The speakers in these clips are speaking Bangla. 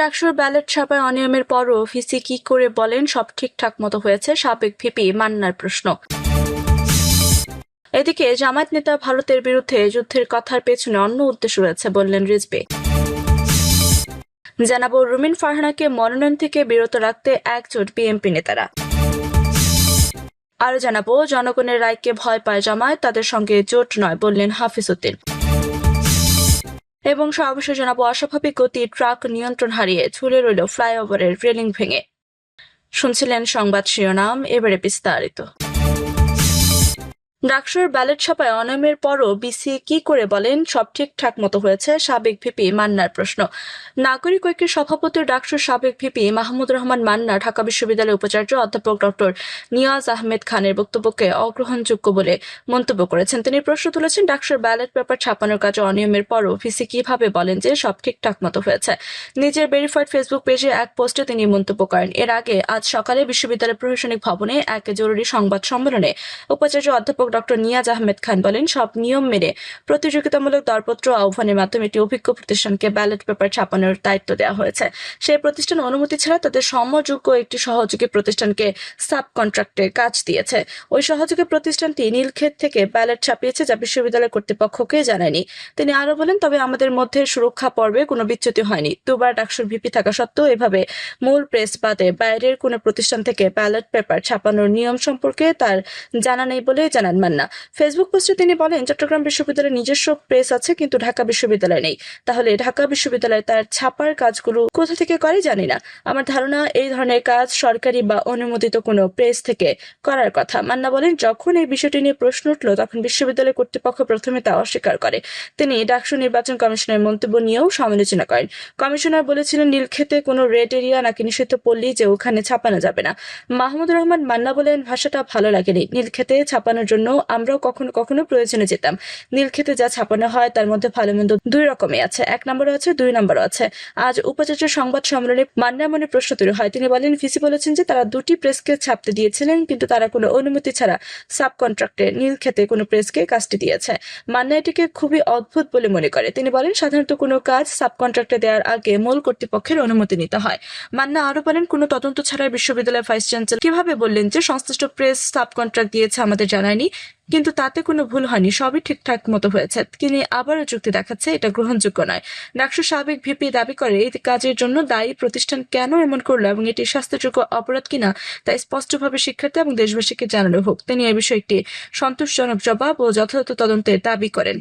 ডাকসুর ব্যালট ছাপায় অনিয়মের পরও ভিসি কি করে বলেন সব ঠিকঠাক মতো হয়েছে? সাবেক ভিপি মান্নার প্রশ্ন। এদিকে জামায়াত নেতা ভারতের বিরুদ্ধে যুদ্ধের কথার পেছনে অন্য উদ্দেশ্য রয়েছে বললেন রিজবি। জানাব রুমিন ফারহানাকে মনোনয়ন থেকে বিরত রাখতে একজোট বিএনপি নেতারা। আরও জানাব, জনগণের রায়কে ভয় পায় জামায়াত, তাদের সঙ্গে জোট নয় বললেন হাফিজ উদ্দিন। এবং সর্বশেষ জানাব, অস্বাভাবিক গতি ট্রাক নিয়ন্ত্রণ হারিয়ে ঝুলে রইল ফ্লাইওভারের রেলিং ভেঙে। শুনছিলেন সংবাদ শিরোনাম, এবারে বিস্তারিত। ডাকসুর ব্যালট ছাপায় অনিয়মের পরও বিসি কি করে বলেন, সব ঠিকঠাক মতো হয়েছে? সাবেক ভিপি মান্নার প্রশ্ন। নাগরিক ঐক্যের সভাপতি ডাকসুর সাবেক ভিপি মাহমুদ রহমান মান্না ঢাকা বিশ্ববিদ্যালয়ের উপাচার্য অধ্যাপক ডক্টর নিয়াজ আহমেদ খানের বক্তব্যকে অগ্রহণযোগ্য বলে মন্তব্য করেছেন। তিনি প্রশ্ন তুলেছেন, ডাকসুর ব্যালট পেপার ছাপানোর কাজে অনিয়মের পরও ভিসি কীভাবে বলেন যে সব ঠিকঠাক মতো হয়েছে? নিজের ভেরিফাইড ফেসবুক পেজে এক পোস্টে তিনি মন্তব্য করেন, এর আগে আজ সকালে বিশ্ববিদ্যালয় প্রশাসনিক ভবনে এক জরুরি সংবাদ সম্মেলনে উপাচার্য অধ্যাপক ডক্টর নিয়াজ আহমেদ খান বলেন, সব নিয়ম মেনে প্রতিযোগিতামূলক দরপত্র আহ্বানের মাধ্যমে একটি অভিজ্ঞ প্রতিষ্ঠানকে ব্যালট পেপার ছাপানোর দায়িত্ব দেওয়া হয়েছে। সেই প্রতিষ্ঠান অনুমতি ছাড়া তাদের সমযোগ্য একটি সহযোগী প্রতিষ্ঠানকে সাব কন্ট্রাক্টে কাজ দিয়েছে। ওই সহযোগী প্রতিষ্ঠানটি নীলক্ষেত থেকে ব্যালট ছাপিয়েছে যা বিশ্ববিদ্যালয় কর্তৃপক্ষকে জানায়নি। তিনি আরও বলেন, তবে আমাদের মধ্যে সুরক্ষা পর্বে কোনো বিচ্যুতি হয়নি। দুবার ডাকসুর ভিপি থাকা সত্ত্বেও এভাবে মূল প্রেস বাদে বাইরের কোনো প্রতিষ্ঠান থেকে ব্যালট পেপার ছাপানোর নিয়ম সম্পর্কে তার জানা নেই বলে জানান মান্না। ফেসবুক পোস্টে তিনি বলেন, চট্টগ্রাম বিশ্ববিদ্যালয়ের নিজস্ব প্রেস আছে, কিন্তু ঢাকা বিশ্ববিদ্যালয় নেই। তাহলে ঢাকা বিশ্ববিদ্যালয় তার ছাপার কাজগুলো কোথা থেকে করে জানি না? আমার ধারণা, এই ধরনের কাজ সরকারি বা অনুমোদিত কোনো প্রেস থেকে করার কথা। মান্না বলেন, যখন এই বিষয়টি নিয়ে প্রশ্ন উঠল, তখন বিশ্ববিদ্যালয় কর্তৃপক্ষ প্রথমে তা অস্বীকার করে। তিনি ডাকসু নির্বাচন কমিশনের মন্তব্য নিয়েও সমালোচনা করেন। কমিশনার বলেছিলেন, নীলক্ষেতে কোনো রেড এরিয়া নাকি নিষিদ্ধ পল্লী যে ওখানে ছাপানো যাবে না। মাহমুদ রহমান মান্না বলেন, ভাষাটা ভালো লাগেনি। নীলক্ষেতে ছাপানোর জন্য আমরাও কখনো কখনো প্রয়োজনে যেতাম। নীলক্ষেতে যা ছাপানো হয়, তার মধ্যে ভালো মন্দ দুই রকমই আছে। এক নম্বরও আছে, দুই নম্বরও আছে। আজ উপাচার্য সংবাদ সম্মেলনে মান্নার মনে প্রশ্ন তৈরি হয়। তিনি বলেন, ভিসি বলেছেন যে তারা দুটি প্রেসকে ছাপতে দিয়েছিলেন, কিন্তু তারা কোনো অনুমতি ছাড়া সাব কন্ট্রাক্টে নীলক্ষেতে কোনো প্রেসকে কাজটি দিয়েছে। মান্না এটিকে খুবই অদ্ভুত বলে মনে করে। তিনি বলেন, সাধারণত কোনো কাজ সাব কন্ট্রাক্টে দেওয়ার আগে মূল কর্তৃপক্ষের অনুমতি নিতে হয়। মান্না আরও বলেন, কোনো তদন্ত ছাড়াই বিশ্ববিদ্যালয়ের ভাইস চ্যান্সেলর কীভাবে বললেন যে সংশ্লিষ্ট প্রেস সাব কন্ট্রাক্ট দিয়েছে আমাদের জানায়নি? কিন্তু তাতে কোনো ভুল হয়নি, সবই ঠিকঠাক মতো হয়েছে। তিনি আবারও যুক্তি দেখাচ্ছে, এটা গ্রহণযোগ্য নয়। ডাকসু সাবেক ভিপি দাবি করে, এই কাজের জন্য দায়ী প্রতিষ্ঠান কেন এমন করল এবং এটি স্বাস্থ্যযোগ্য অপরাধ কিনা, তা স্পষ্টভাবে শিক্ষার্থী এবং দেশবাসীকে জানানো হোক। তিনি এ বিষয়ে একটি সন্তোষজনক জবাব ও যথাযথ তদন্তের দাবি করেন।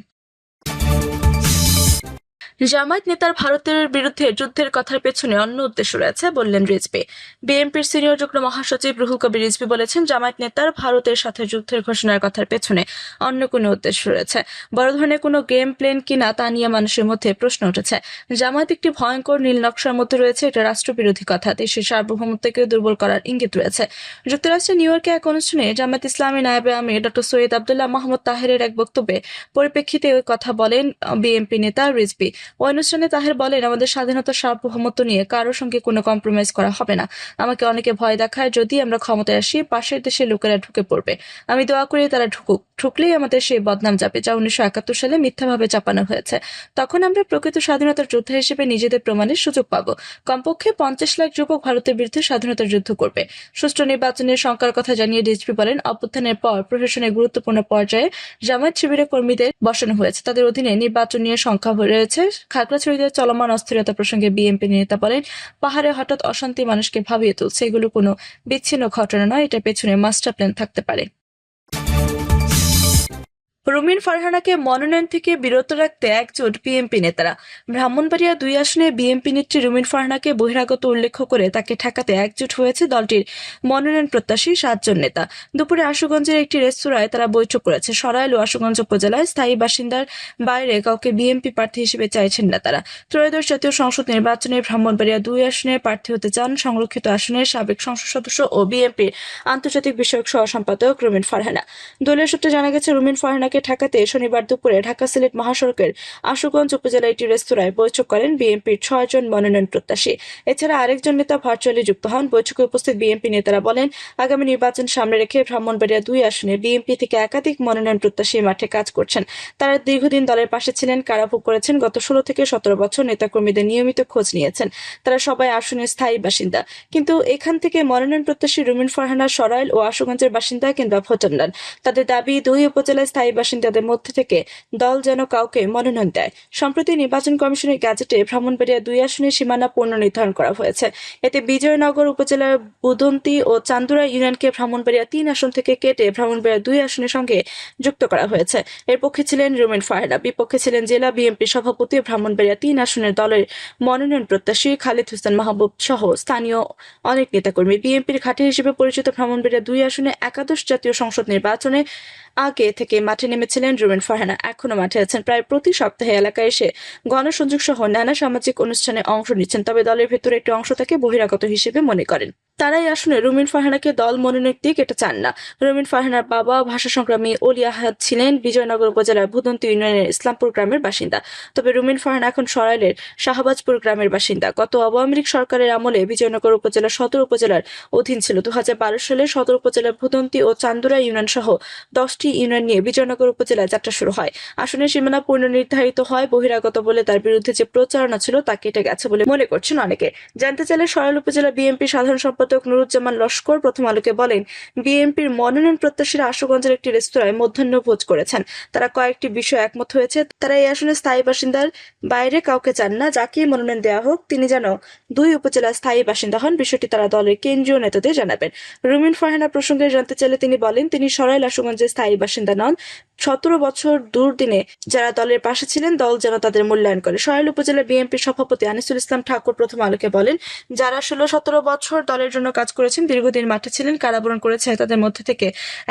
জামায়াত নেতার ভারতের বিরুদ্ধে যুদ্ধের কথার পেছনে অন্য উদ্দেশ্য রয়েছে বললেন রিজবি। বিএনপির সিনিয়র যুগ্ম মহাসচিব রুহুল কবির রিজবি বলেছেন, জামায়াত নেতার ভারতের সাথে যুদ্ধের ঘোষণার কথার পেছনে অন্য কোনো উদ্দেশ্য রয়েছে। বড় ধরনের কোনো গেম প্লেন কিনা তা নিয়ে মানুষের মধ্যে প্রশ্ন উঠেছে। জামায়াত একটি ভয়ঙ্কর নীল নকশার মধ্যে রয়েছে, এটা রাষ্ট্রবিরোধী কথা। দেশের সার্বভৌমত্বকে দুর্বল করার ইঙ্গিত রয়েছে। যুক্তরাষ্ট্রের নিউ ইয়র্কে এক অনুষ্ঠানে জামায়াত ইসলামী নায়েবে আমির ডক্টর সৈয়দ আবদুল্লাহ মাহমুদ তাহেরের এক বক্তব্যে পরিপ্রেক্ষিতে ওই কথা বলেন বিএনপি নেতা রিজবি। অনুষ্ঠানে তাহের বলেন, আমাদের স্বাধীনতা সার্বভৌমত্ব নিয়ে কারও সঙ্গে কোনো কম্প্রোমাইজ করা হবে না। আমাকে অনেকে ভয় দেখায় যদি আমরা ক্ষমতায় আসি, পাশের দেশের লোকেরা ঢুকে পড়বে। আমি দোয়া করি তারা ঢুকুক। ঢুকলেই আমাদের সেই বদনাম যাবে, যা উনিশশো একাত্তর সালে মিথ্যাভাবে চাপানো হয়েছে। তখন আমরা প্রকৃত স্বাধীনতার যোদ্ধা হিসেবে নিজেদের প্রমাণের সুযোগ পাব। কমপক্ষে পঞ্চাশ লাখ যুবক ভারতের বিরুদ্ধে স্বাধীনতার যুদ্ধ করবে। সুষ্ঠু নির্বাচনের শঙ্কার কথা জানিয়ে ডিএসপি বলেন, অভ্যুত্থানের পর প্রশাসনের গুরুত্বপূর্ণ পর্যায়ে জামায়াত শিবিরের কর্মীদের বসানো হয়েছে। তাদের অধীনে নির্বাচন নিয়ে সংখ্যা রয়েছে খাগড়াছড়িতে চলমান অস্থিরতা প্রসঙ্গে বিএনপি নেতা বলেন, পাহাড়ে হঠাৎ অশান্তি মানুষকে ভাবিয়ে তুলছে। এগুলো কোনো বিচ্ছিন্ন ঘটনা নয়, এটা পেছনে মাস্টার প্ল্যান থাকতে পারে। রুমিন ফারহানাকে মনোনয়ন থেকে বিরত রাখতে একজোট বিএনপি নেতারা। ব্রাহ্মণবাড়িয়া দুই আসনে বিএনপি নেত্রী রুমিন ফারহানাকে বহিরাগত উল্লেখ করে তাকে ঠেকাতে একজোট হয়েছে দলটির মনোনয়ন প্রত্যাশী সাতজন নেতা। দুপুরে আশুগঞ্জের একটি রেস্তোরাঁয় তারা বৈঠক করেছে। সরাইল ও আশুগঞ্জ উপজেলায় স্থায়ী বাসিন্দার বাইরে কাউকে বিএনপি প্রার্থী হিসেবে চাইছেন না তারা ত্রয়োদশ জাতীয় সংসদ নির্বাচনে ব্রাহ্মণবাড়িয়া দুই আসনে প্রার্থী হতে চান সংরক্ষিত আসনের সাবেক সংসদ সদস্য ও বিএনপির আন্তর্জাতিক বিষয়ক সহ সম্পাদক রুমিন ফারহানা। দলীয় সূত্রে জানা গেছে, রুমিন ফারহানাকে দুর্ঘটনাকে ঠেকাতে শনিবার দুপুরে ঢাকা সিলেট মহাসড়কের আশুগঞ্জ উপজেলা একটি রেস্তোরাঁয় বৈঠক করেন বিএনপির ছয়জন মনোনয়ন প্রত্যাশী। এছাড়া আরেকজন নেতা ভার্চুয়ালি যুক্ত হন। বৈঠকে উপস্থিত বিএনপি নেতারা বলেন, আগামী নির্বাচন সামনে রেখে ব্রাহ্মণবাড়িয়া দুই আসনে বিএনপি থেকে একাধিক মনোনয়ন প্রত্যাশী মাঠে কাজ করছেন। তারা দীর্ঘদিন দলের পাশে ছিলেন, কারাভোগ করেছেন। গত ষোলো থেকে সতেরো বছর নেতাকর্মীদের নিয়মিত খোঁজ নিয়েছেন। তারা সবাই আসনের স্থায়ী বাসিন্দা। কিন্তু এখান থেকে মনোনয়ন প্রত্যাশী রুমিন ফারহানা, সরাইল ও আশুগঞ্জের বাসিন্দা কিংবা ভোটার নন। তাদের দাবি, দুই উপজেলায় স্থায়ী বাসিন্দাদের মধ্যে থেকে দল যেন কাউকে মনোনয়ন দেয়। সম্প্রতি নির্বাচন কমিশনের গ্যাজেটে ভ্রমণবাড়িয়া দুই আসনের সীমানা পুনর্নির্ধারণ করা হয়েছে। এতে বিজয়নগর উপজেলার বুদন্তি ও চান্দুরা ইউনিয়নকে ভ্রমণবাড়িয়া তিন আসন থেকে কেটে ভ্রমণবাড়িয়া দুই আসনের সঙ্গে যুক্ত করা হয়েছে। এর পক্ষে ছিলেন রুমিন ফারহানা বিপক্ষে ছিলেন জেলা বিএনপি সভাপতি ও ভ্রমণবাড়িয়া তিন আসনের দলের মনোনয়ন প্রত্যাশী খালিদ হোসেন মাহবুব সহ স্থানীয় অনেক নেতাকর্মী। বিএনপির ঘাঁটি হিসেবে পরিচিত ভ্রমণবাড়িয়া দুই আসনে একাদশ জাতীয় সংসদ নির্বাচনে আগে থেকে মাঠে নেমেছিলেন রুবেন ফারহানা। এখনও মাঠে আছেন। প্রায় প্রতি সপ্তাহে এলাকায় এসে গণসংযোগ সহ নানা সামাজিক অনুষ্ঠানে অংশ নিচ্ছেন। তবে দলের ভেতরে একটি অংশ তাকে বহিরাগত হিসেবে মনে করেন। তারাই আসলে রুমিন ফারহানাকে দল মনোনয়ন দিক এটা চান না। রুমিন ফারহানার বাবা, ভাষা সংগ্রামী অলি আহাদ ছিলেন বিজয়নগর উপজেলার ভূদন্তি ইউনিয়নের ইসলামপুর গ্রামের বাসিন্দা। তবে রুমিন ফারহানা এখন সরাইলের শাহবাজপুর গ্রামের বাসিন্দা। গত আওয়ামী লীগ সরকারের আমলে বিজয়নগর উপজেলা সদর উপজেলার অধীন ছিল। দু সালে সদর উপজেলার ভূদন্তি ও চান্দুরা ইউনিয়ন সহ দশটি ইউনিয়ন নিয়ে বিজয়নগর উপজেলায় যাত্রা শুরু হয়। আসনের সীমানা পুনর্নির্ধারিত হয় বহিরাগত বলে তার বিরুদ্ধে যে প্রচারণা ছিল তা কেটে গেছে বলে মনে করছেন অনেকে। জানতে চাইলে সরাইল উপজেলা বিএনপি সাধারণ সম্পাদক নুরুজ্জামান লস্কর প্রথম আলোকে বলেন, বিএনপির মনোনয়ন প্রত্যাশীরা আশুগঞ্জের একটি রেস্তোরাঁয় মধ্যাহ্ন ভোজ করেছেন। তারা কয়েকটি বিষয় একমত হয়েছে। তারা এই আসনে স্থায়ী বাসিন্দার বাইরে কাউকে চান না। যাকে মনোনয়ন দেওয়া হোক, তিনি যেন দুই উপজেলার স্থায়ী বাসিন্দা হন, বিষয়টি তারা দলের কেন্দ্রীয় নেতাদের জানাবেন। রুমিন ফারহানা প্রসঙ্গে জানতে চাইলে তিনি বলেন, তিনি সরাইল আশুগঞ্জের স্থায়ী বাসিন্দা নন। সতেরো বছর দুর্দিনে যারা দলের পাশে ছিলেন, দল যেন তাদের মূল্যায়ন করে। সরাইল উপজেলা বিএনপির সভাপতি আনিসুল ইসলাম ঠাকুর প্রথম আলোকে বলেন, যারা ষোলো সতেরো বছর দলের জন্য কাজ করেছেন, দীর্ঘদিন মাঠে ছিলেন, কারাবরণ করেছে তাদের মধ্যে থেকে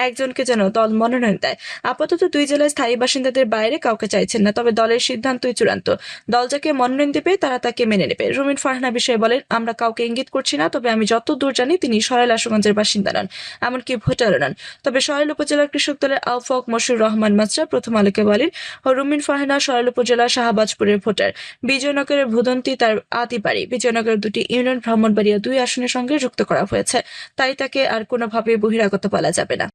একজনকে যেন দল মনোনয়ন দেয়। আপাতত দুই জেলায় স্থায়ী বাসিন্দাদের বাইরে কাউকে চাইছেন না, তবে দলের সিদ্ধান্তই চূড়ান্ত। দল যাকে মনোনয়ন দেবে, তারা তাকে মেনে নেবে। রুমিন ফারহানা বিষয়ে বলেন, আমরা কাউকে ইঙ্গিত করছি না, তবে আমি যত দূর জানি তিনি সরাইল আশুগঞ্জের বাসিন্দা নন, এমনকি ভোটারও নন। তবে সরাইল উপজেলার কৃষক দলের আহ্বায়ক মশুর রহমান মাত্রা প্রথম আলোকে বলেন, রুমিন ফারহানা সরাইল উপজেলার শাহবাজপুরের ভোটার। বিজয়নগরের ভুদন্তি তার আদি বাড়ি। বিজয়নগরের দুটি ইউনিয়ন ভ্রমণবাড়িয়া দুই আসনের সঙ্গে যুক্ত করা হয়েছে, তাই তাকে আর কোনোভাবে বহিরাগত বলা যাবে না।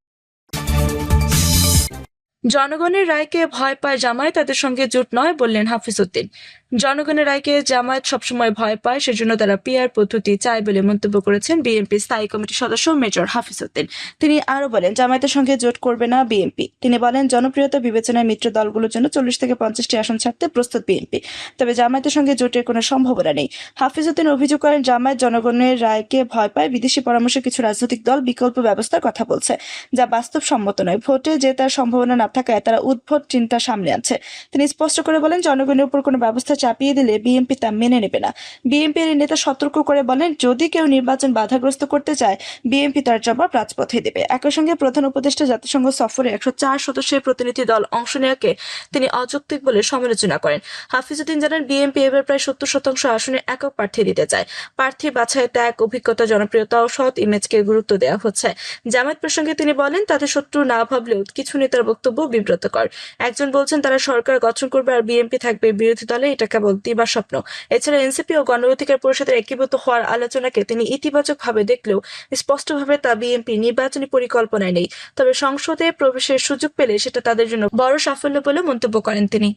জনগণের রায়কে ভয় পায় জামায় তাদের সঙ্গে জোট নয় বললেন হাফিজ উদ্দিন। জনগণের রায়কে জামায়াত সবসময় ভয় পায়, সেজন্য তারা পিআর পদ্ধতি চায় বলে মন্তব্য করেছেন বিএনপি স্থায়ী কমিটির সদস্য মেজর হাফিজ উদ্দিন। তিনি আরও বলেন, জামায়াতের সঙ্গে জোট করবে না বিএনপি। তিনি বলেন, জনপ্রিয়তা বিবেচনায় মিত্র দলগুলোর জন্য চল্লিশ থেকে পঞ্চাশটি আসন ছাড়তে প্রস্তুত বিএনপি। তবে জামায়াতের সঙ্গে জোটের কোনো সম্ভাবনা নেই। হাফিজ উদ্দিন অভিযোগ করেন, জামায়াত জনগণের রায়কে ভয় পায়, বিদেশি পরামর্শে কিছু রাজনৈতিক দল বিকল্প ব্যবস্থার কথা বলছে, যা বাস্তবসম্মত নয়। ভোটে জেতার সম্ভাবনা না থাকায় তারা উদ্ভট চিন্তা সামনে আছে তিনি স্পষ্ট করে বলেন, জনগণের উপর কোনো ব্যবস্থা চাপিয়ে দিলে বিএনপি তা মেনে নেবে না। বিএনপির নেতা সতর্ক করে বলেন, যদি কেউ নির্বাচন বাধাগ্রস্ত করতে চায়, বিএনপি তার জবাব রাজপথে দেবে। একই সঙ্গে প্রধান উপদেষ্টা জাতিসংঘ সফরে একশো চার সদস্যের প্রতিনিধি দল অংশ নেওয়াকে তিনি অযৌক্তিক বলে সমালোচনা করেন। হাফিজুদ্দিন জানান, বিএনপি এবার প্রায় সত্তর শতাংশ আসনে একক প্রার্থী দিতে চায়। প্রার্থী বাছাই ত্যাগ, অভিজ্ঞতা জনপ্রিয়তা ও সৎ ইমেজকে গুরুত্ব দেওয়া হচ্ছে। জামায়াত প্রসঙ্গে তিনি বলেন, তাদের শত্রু না ভাবলেও কিছু নেতার বক্তব্য বিব্রতকর। একজন বলছেন, তারা সরকার গঠন করবে আর বিএনপি থাকবে বিরোধী দলে, এটা কেবল স্বপ্ন। এছাড়া এনসিপি ও গণ অধিকার পরিষদের একীভূত হওয়ার আলোচনাকে তিনি ইতিবাচক ভাবে দেখলেও স্পষ্টভাবে তা বিএনপি নির্বাচনী পরিকল্পনায় নেই। তবে সংসদে প্রবেশের সুযোগ পেলে সেটা তাদের জন্য বড় সাফল্য বলে মন্তব্য করেন তিনি।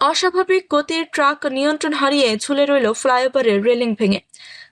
অস্বাভাবিক গতির ট্রাক নিয়ন্ত্রণ হারিয়ে ঝুলে রইল ফ্লাইওভারের রেলিং ভেঙে।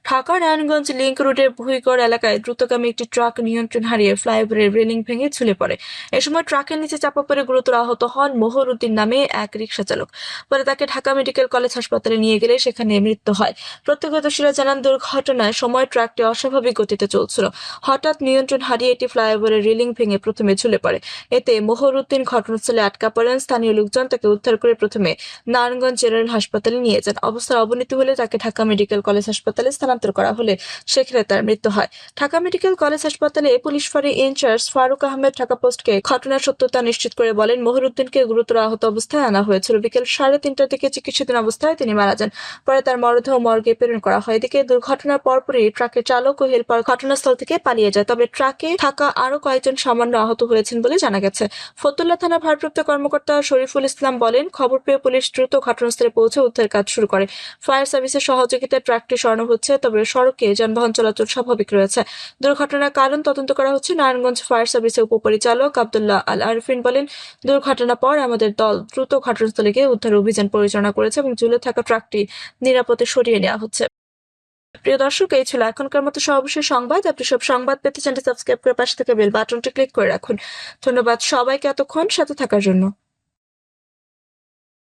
ঢাকা নারায়ণগঞ্জ লিংক রোডের ভুইগড় এলাকায় দ্রুতগামী একটি ট্রাক নিয়ন্ত্রণ হারিয়ে ফ্লাইওভারের রেলিং ভেঙে ঝুলে পড়ে। এ সময় ট্রাকের নিচে চাপা পড়ে গুরুতর আহত হন মোহর উদ্দিন নামে এক রিকশা চালক। পরে তাকে ঢাকা মেডিকেল কলেজ হাসপাতালে নিয়ে গেলে সেখানে মৃত্যু হয়। প্রত্যক্ষদর্শীরা জানান, দুর্ঘটনায় সময় ট্রাকটি অস্বাভাবিক গতিতে চলছিল। হঠাৎ নিয়ন্ত্রণ হারিয়ে এটি ফ্লাইওভারের রেলিং ভেঙে প্রথমে ঝুলে পড়ে। এতে মোহর উদ্দিন ঘটনাস্থলে আটকা পড়েন। স্থানীয় লোকজন তাকে উদ্ধার করে প্রথমে নারায়ণগঞ্জ জেনারেল হাসপাতালে নিয়ে যান। অবস্থার অবনতি হলে তাকে ঢাকা মেডিকেল কলেজ হাসপাতালে স্থানান্তর করা হলে সেখানে তার মৃত্যু হয়। ঢাকা মেডিকেল কলেজ হাসপাতালে পুলিশ ফাঁড়ি ইনচার্জ ফারুক আহমেদ ঢাকা পোস্টকে ঘটনার সত্যতা নিশ্চিত করে বলেন মহিরুদ্দিনকে গুরুতর আহত অবস্থায় আনা হয়েছিল বিকেল সাড়ে তিনটার দিকে চিকিৎসাধীন অবস্থায় তিনি মারা যান। পরে তার মরদেহ মর্গে প্রেরণ করা হয়। এদিকে দুর্ঘটনার পরপরই ট্রাকের চালক ও হেলপার ঘটনাস্থল থেকে পালিয়ে যায়। তবে ট্রাকে থাকা আরও কয়েকজন সামান্য আহত হয়েছেন বলে জানা গেছে। ফতুল্লা থানা ভারপ্রাপ্ত কর্মকর্তা শরীফুল ইসলাম বলেন, খবর পেয়ে পুলিশ দ্রুত ঘটনাস্থলে পৌঁছে উদ্ধার কাজ শুরু করে। ফায়ার সার্ভিসের সহযোগিতায় ট্রাকটি সরানো হচ্ছে। তবে সড়কে যানবাহন চলাচল স্বাভাবিক রয়েছে। দুর্ঘটনার কারণ তদন্ত করা হচ্ছে। নারায়ণগঞ্জ ফায়ার সার্ভিসের উপপরিচালক আবদুল্লাহ আল আরফিন বলেন, দুর্ঘটনার পর আমাদের দল দ্রুত ঘটনাস্থলে গিয়ে উদ্ধার অভিযান পরিচালনা করেছে এবং ঝুলে থাকা ট্রাকটি নিরাপদে সরিয়ে নেওয়া হচ্ছে। প্রিয় দর্শক, এই ছিল এখনকার মতো সর্বশেষ সংবাদ। আপনি সব সংবাদ পেতে চ্যানেলটি সাবস্ক্রাইব করে পাশে থেকে বেল বাটনটি ক্লিক করে রাখুন। ধন্যবাদ সবাইকে এতক্ষণ সাথে থাকার জন্য।